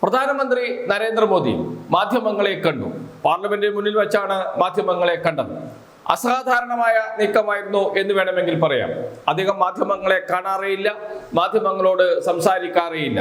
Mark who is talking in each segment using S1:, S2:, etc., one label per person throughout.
S1: പ്രധാനമന്ത്രി നരേന്ദ്രമോദി മാധ്യമങ്ങളെ കണ്ടു. പാർലമെന്റിന് മുന്നിൽ വെച്ചാണ് മാധ്യമങ്ങളെ കണ്ടത്. അസാധാരണമായ നീക്കമായിരുന്നു എന്ന് വേണമെങ്കിൽ പറയാം. അധികം മാധ്യമങ്ങളെ കാണാറേയില്ല മാധ്യമങ്ങളോട് സംസാരിക്കാറേയില്ല.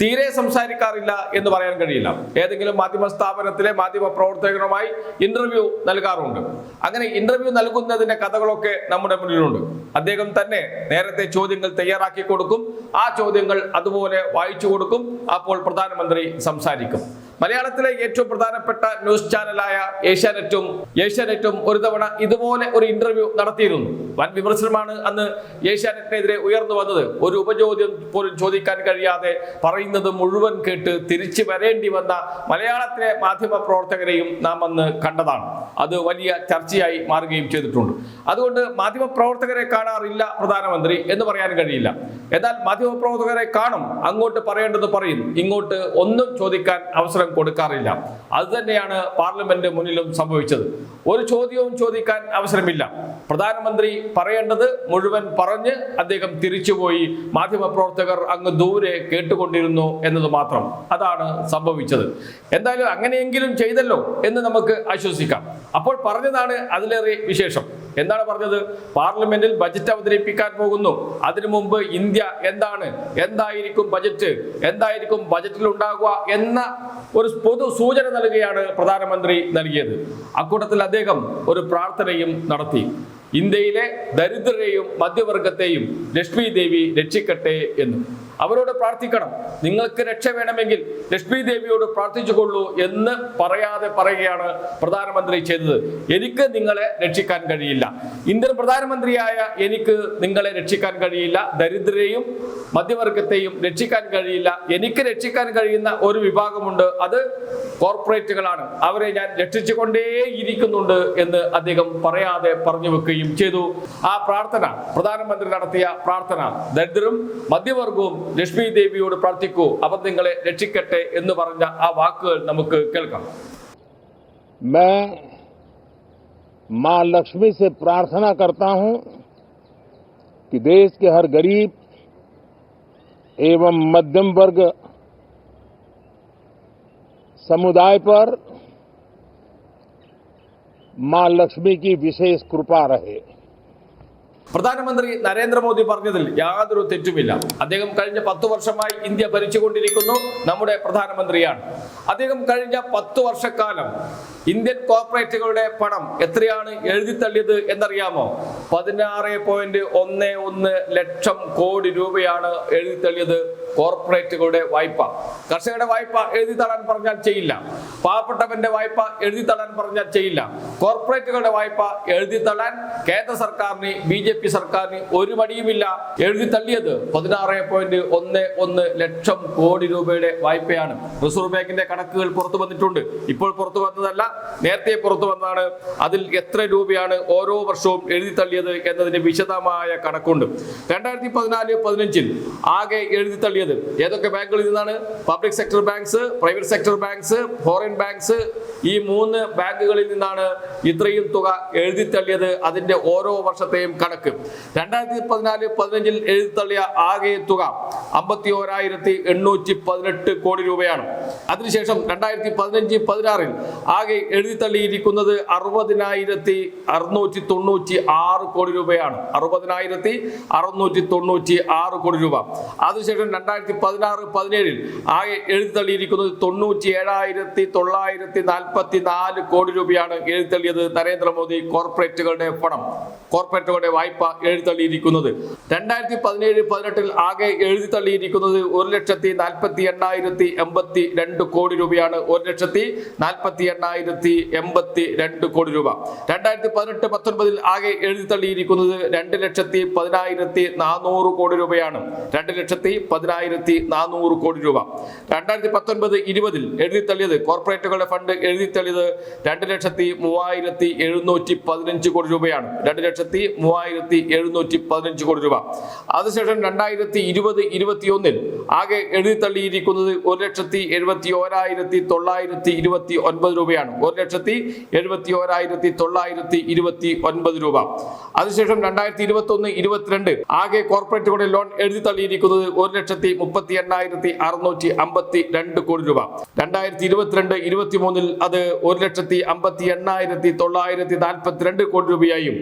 S1: തീരെ സംസാരിക്കാറില്ല എന്ന് പറയാൻ കഴിയില്ല. ഏതെങ്കിലും മാധ്യമ സ്ഥാപനത്തിലെ മാധ്യമ പ്രവർത്തകരുമായി ഇന്റർവ്യൂ നൽകാറുണ്ട്. അങ്ങനെ ഇന്റർവ്യൂ നൽകുന്നതിന്റെ കഥകളൊക്കെ നമ്മുടെ മുന്നിലുണ്ട്. അദ്ദേഹം തന്നെ നേരത്തെ ചോദ്യങ്ങൾ തയ്യാറാക്കി കൊടുക്കും. ആ ചോദ്യങ്ങൾ അതുപോലെ വായിച്ചു കൊടുക്കും. അപ്പോൾ പ്രധാനമന്ത്രി സംസാരിക്കും. മലയാളത്തിലെ ഏറ്റവും പ്രധാനപ്പെട്ട ന്യൂസ് ചാനലായ ഏഷ്യാനെറ്റും ഏഷ്യാനെറ്റും ഒരു തവണ ഇതുപോലെ ഒരു ഇന്റർവ്യൂ നടത്തിയിരുന്നു. വൻ വിമർശനമാണ് അന്ന് ഏഷ്യാനെറ്റിനെതിരെ ഉയർന്നു വന്നത്. ഒരു ഉപചോദ്യം പോലും ചോദിക്കാൻ കഴിയാതെ പറയുന്നത് മുഴുവൻ കേട്ട് തിരിച്ചു വരേണ്ടി വന്ന മലയാളത്തിലെ മാധ്യമ പ്രവർത്തകരെയും നാം അന്ന് കണ്ടതാണ്. അത് വലിയ ചർച്ചയായി മാറുകയും ചെയ്തിട്ടുണ്ട്. അതുകൊണ്ട് മാധ്യമ പ്രവർത്തകരെ കാണാറില്ല പ്രധാനമന്ത്രി എന്ന് പറയാൻ കഴിയില്ല. എന്നാൽ മാധ്യമ പ്രവർത്തകരെ കാണും. അങ്ങോട്ട് പറയേണ്ടത് പറയും. ഇങ്ങോട്ട് ഒന്നും ചോദിക്കാൻ അവസരം കൊടുക്കാറില്ല. അതുതന്നെയാണ് പാർലമെന്റ് മുന്നിലും സംഭവിച്ചത്. ഒരു ചോദ്യവും ചോദിക്കാൻ അവസരമില്ല. പ്രധാനമന്ത്രി പറയേണ്ടത് മുഴുവൻ പറഞ്ഞ് അദ്ദേഹം തിരിച്ചുപോയി. മാധ്യമ പ്രവർത്തകർ അങ്ങ് ദൂരെ കേട്ടുകൊണ്ടിരുന്നു എന്നത് മാത്രം. അതാണ് സംഭവിച്ചത്. എന്തായാലും അങ്ങനെയെങ്കിലും ചെയ്തല്ലോ എന്ന് നമുക്ക് ആശ്വസിക്കാം. അപ്പോൾ പറഞ്ഞതാണ് അതിലേറെ വിശേഷം. എന്താണ് പറഞ്ഞത്? പാർലമെന്റിൽ ബജറ്റ് അവതരിപ്പിക്കാൻ പോകുന്നു. അതിനു മുമ്പ് ഇന്ത്യ എന്താണ്? എന്തായിരിക്കും ബജറ്റ്? എന്തായിരിക്കും ബജറ്റിൽ ഉണ്ടാകുക എന്ന ഒരു പൊതു സൂചന നൽകുകയാണ് പ്രധാനമന്ത്രി നൽകിയത്. അക്കൂട്ടത്തിൽ അദ്ദേഹം ഒരു പ്രാർത്ഥനയും നടത്തി. ഇന്ത്യയിലെ ദരിദ്രരെയും മധ്യവർഗത്തെയും ലക്ഷ്മി ദേവി രക്ഷിക്കട്ടെ എന്ന്. അവരോട് പ്രാർത്ഥിക്കണം. നിങ്ങൾക്ക് രക്ഷ വേണമെങ്കിൽ ലക്ഷ്മി ദേവിയോട് പ്രാർത്ഥിച്ചുകൊള്ളൂ എന്ന് പറയാതെ പറയുകയാണ് പ്രധാനമന്ത്രി ചെയ്തത്. എനിക്ക് നിങ്ങളെ രക്ഷിക്കാൻ കഴിയില്ല. ഇന്ത്യൻ പ്രധാനമന്ത്രിയായ എനിക്ക് നിങ്ങളെ രക്ഷിക്കാൻ കഴിയില്ല. ദരിദ്രരെയും മധ്യവർഗത്തെയും രക്ഷിക്കാൻ കഴിയില്ല. എനിക്ക് രക്ഷിക്കാൻ കഴിയുന്ന ഒരു വിഭാഗമുണ്ട്. അത് കോർപ്പറേറ്റുകളാണ്. അവരെ ഞാൻ രക്ഷിച്ചുകൊണ്ടേയിരിക്കുന്നുണ്ട് എന്ന് അദ്ദേഹം പറയാതെ പറഞ്ഞു വെക്കുകയും ചെയ്തു. ആ പ്രാർത്ഥന പ്രധാനമന്ത്രി നടത്തിയ പ്രാർത്ഥന ദരിദ്രരും മധ്യവർഗവും ലക്ഷ്മി ദേവിയോട് പ്രാർത്ഥിക്കൂ അവർ നിങ്ങളെ രക്ഷിക്കട്ടെ എന്ന് പറഞ്ഞ ആ വാക്കുകൾ നമുക്ക് കേൾക്കാം
S2: मैं मां लक्ष्मी से प्रार्थना करता हूं कि देश के हर गरीब एवं मध्यम वर्ग समुदाय पर मां लक्ष्मी की विशेष कृपा रहे
S1: പ്രധാനമന്ത്രി നരേന്ദ്രമോദി പറഞ്ഞതിൽ യാതൊരു തെറ്റുമില്ല. അദ്ദേഹം കഴിഞ്ഞ പത്ത് വർഷമായി ഇന്ത്യ ഭരിച്ചുകൊണ്ടിരിക്കുന്നു. നമ്മുടെ പ്രധാനമന്ത്രിയാണ്. അദ്ദേഹം കഴിഞ്ഞ പത്ത് വർഷക്കാലം ഇന്ത്യൻ കോർപ്പറേറ്റുകളുടെ പണം എത്രയാണ് എഴുതിത്തള്ളിയത് എന്നറിയാമോ? പതിനാറ് പോയിന്റ് ഒന്ന് ഒന്ന് ലക്ഷം കോടി രൂപയാണ് എഴുതിത്തള്ളിയത് കോർപ്പറേറ്റുകളുടെ വായ്പ. കർഷകരുടെ വായ്പ എഴുതി തള്ളാൻ പറഞ്ഞാൽ ചെയ്യില്ല. പാവപ്പെട്ടവന്റെ വായ്പ എഴുതി തള്ളാൻ പറഞ്ഞാൽ ചെയ്യില്ല. കോർപ്പറേറ്റുകളുടെ വായ്പ എഴുതി തള്ളാൻ കേന്ദ്ര സർക്കാരിന് ബി ജെ പി സർക്കാരിന് ഒരു മടിയുമില്ല എഴുതി തള്ളിയത്. പതിനാറ് പോയിന്റ് ഒന്ന് ഒന്ന് ലക്ഷം കോടി രൂപയുടെ വായ്പയാണ്. റിസർവ് ബാങ്കിന്റെ കണക്കുകൾ പുറത്തു വന്നിട്ടുണ്ട്. ഇപ്പോൾ പുറത്തു വന്നതല്ല നേരത്തെ പുറത്തു വന്നാണ്. അതിൽ എത്ര രൂപയാണ് ഓരോ വർഷവും എഴുതി തള്ളിയത് എന്നതിന്റെ വിശദമായ കണക്കുണ്ട്. രണ്ടായിരത്തി പതിനാല് പതിനഞ്ചിൽ ആകെ എഴുതി തള്ളിയത് ഏതൊക്കെ ബാങ്കുകളിൽ നിന്നാണ്? Public sector banks private sector banks foreign banks. ഈ മൂന്ന് ബാങ്കുകളിൽ നിന്നാണ് ഇത്രയും തുക എഴുതി തള്ളിയത് അതിന്റെ ഓരോ വർഷത്തെയും കണക്ക്. രണ്ടായിരത്തി പതിനാല് പതിനഞ്ചിൽ എഴുതി തള്ളിയ ആകെ തുക അമ്പത്തി ഓരായിരത്തി എണ്ണൂറ്റി പതിനെട്ട് കോടി രൂപയാണ്. അതിനുശേഷം രണ്ടായിരത്തി പതിനഞ്ച് പതിനാറിൽ ആകെ എഴുതി തള്ളിയിരിക്കുന്നത് അറുപതിനായിരത്തി അറുന്നൂറ്റി തൊണ്ണൂറ്റി ആറ് കോടി രൂപയാണ്. അറുപതിനായിരത്തി അറുന്നൂറ്റി തൊണ്ണൂറ്റി ആറ് കോടി രൂപ. അതിനുശേഷം രണ്ടായിരത്തി പതിനാറ് പതിനേഴിൽ ആകെ എഴുതി തള്ളിയിരിക്കുന്നത് തൊണ്ണൂറ്റി ഏഴായിരത്തി തൊള്ളായിരത്തി നാൽപ്പത്തി നാല് കോടി രൂപയാണ് എഴുതി തള്ളിയത് നരേന്ദ്രമോദി കോർപ്പറേറ്റുകളുടെ പണം. കോർപ്പറേറ്റുകളുടെ വായ്പ എഴുതി തള്ളിയിരിക്കുന്നത് രണ്ടായിരത്തി പതിനേഴ് പതിനെട്ടിൽ ആകെ എഴുതി തള്ളിയിരിക്കുന്നത് ഒരു ലക്ഷത്തി നാൽപ്പത്തി എണ്ണായിരത്തി എൺപത്തി രണ്ട് കോടി രൂപയാണ്. ഒരു ലക്ഷത്തി നാൽപ്പത്തി എണ്ണായിരത്തി എൺപത്തി രണ്ട് കോടി രൂപ. രണ്ടായിരത്തി പതിനെട്ട് പത്തൊൻപതിൽ ആകെ എഴുതി തള്ളിയിരിക്കുന്നത് രണ്ട് ലക്ഷത്തി പതിനായിരത്തി നാനൂറ് കോടി രൂപയാണ്. രണ്ട് ലക്ഷത്തി പതിനായിരത്തി നാനൂറ് കോടി രൂപ. രണ്ടായിരത്തി പത്തൊൻപത് ഇരുപതിൽ എഴുതി തള്ളിയത് കോർപ്പറേറ്റുകളുടെ ഫണ്ട് എഴുതി തള്ളിയത് രണ്ട് ലക്ഷത്തി മൂവായിരത്തി എഴുന്നൂറ്റി പതിനഞ്ച് കോടി രൂപയാണ്. രണ്ട് ലക്ഷത്തി മൂവായിരത്തി എഴുന്നൂറ്റി പതിനഞ്ച് കോടി രൂപ. അതിനുശേഷം രണ്ടായിരത്തി ഇരുപത് ഇരുപത്തിയൊന്നിൽ ആകെ എഴുതി തള്ളിയിരിക്കുന്നത് ഒരു ലക്ഷത്തി എഴുപത്തി ഓരായിരത്തി തൊള്ളായിരത്തി ഇരുപത്തി ഒൻപത് രൂപയാണ്. ഒരു ലക്ഷത്തി എഴുപത്തി ഓരായിരത്തി തൊള്ളായിരത്തി ഇരുപത്തി ഒൻപത് രൂപ. അതിനുശേഷം രണ്ടായിരത്തി ഇരുപത്തി ഒന്ന് ഇരുപത്തിരണ്ട് ആകെ കോർപ്പറേറ്റുകളുടെ ലോൺ എഴുതി തള്ളിയിരിക്കുന്നത് ഒരു ലക്ഷത്തി മുപ്പത്തി എണ്ണായിരത്തി അറുന്നൂറ്റി അമ്പത്തി രണ്ട് കോടി രൂപ. രണ്ടായിരത്തി ഇരുപത്തിരണ്ട് ഇരുപത്തി മൂന്നിൽ അത് ഒരു ലക്ഷത്തി അമ്പത്തി എണ്ണായിരത്തി തൊള്ളായിരത്തി നാൽപ്പത്തിരണ്ട് കോടി രൂപയായും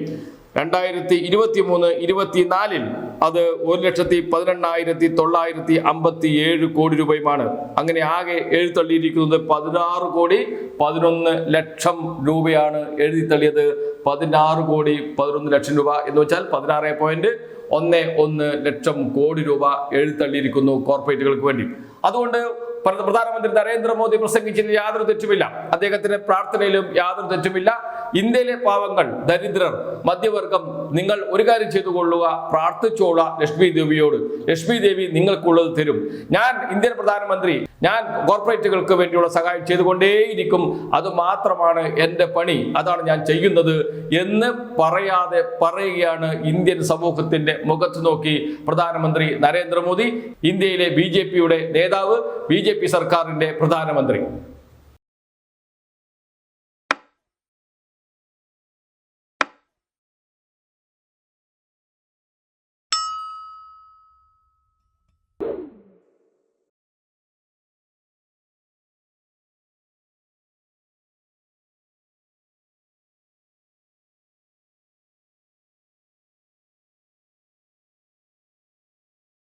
S1: രണ്ടായിരത്തി ഇരുപത്തി മൂന്ന് ഇരുപത്തിനാലിൽ അത് ഒരു ലക്ഷത്തി പതിനെണ്ണായിരത്തി തൊള്ളായിരത്തി അമ്പത്തി ഏഴ് കോടി രൂപയുമാണ്. അങ്ങനെ ആകെ എഴുതിത്തള്ളിയിരിക്കുന്നത് പതിനാറ് കോടി പതിനൊന്ന് ലക്ഷം രൂപയാണ് എഴുതിത്തള്ളിയത്. പതിനാറ് കോടി പതിനൊന്ന് ലക്ഷം രൂപ എന്ന് വെച്ചാൽ പതിനാറ് പോയിന്റ് ഒന്ന് ഒന്ന് ലക്ഷം കോടി രൂപ എഴുത്തള്ളിയിരിക്കുന്നു കോർപ്പറേറ്റുകൾക്ക് വേണ്ടി. അതുകൊണ്ട് പ്ര- പ്രധാനമന്ത്രി നരേന്ദ്രമോദി പ്രസംഗിച്ചതിന് യാതൊരു തെറ്റുമില്ല. അദ്ദേഹത്തിന്റെ പ്രാർത്ഥനയിലും യാതൊരു തെറ്റുമില്ല. ഇന്ത്യയിലെ പാവങ്ങൾ ദരിദ്രർ മധ്യവർഗം നിങ്ങൾ ഒരു കാര്യം ചെയ്തു കൊള്ളുക പ്രാർത്ഥിച്ചോള ലക്ഷ്മി ദേവിയോട്. ലക്ഷ്മി ദേവി നിങ്ങൾക്കുള്ളത് തരും. ഞാൻ ഇന്ത്യൻ പ്രധാനമന്ത്രി ഞാൻ കോർപ്പറേറ്റുകൾക്ക് വേണ്ടിയുള്ള സഹായം ചെയ്തുകൊണ്ടേയിരിക്കും. അത് മാത്രമാണ് എന്റെ പണി അതാണ് ഞാൻ ചെയ്യുന്നത് എന്ന് പറയാതെ പറയുകയാണ് ഇന്ത്യൻ സമൂഹത്തിന്റെ മുഖത്ത് നോക്കി പ്രധാനമന്ത്രി നരേന്ദ്രമോദി ഇന്ത്യയിലെ ബി നേതാവ് ബി സർക്കാരിന്റെ പ്രധാനമന്ത്രി.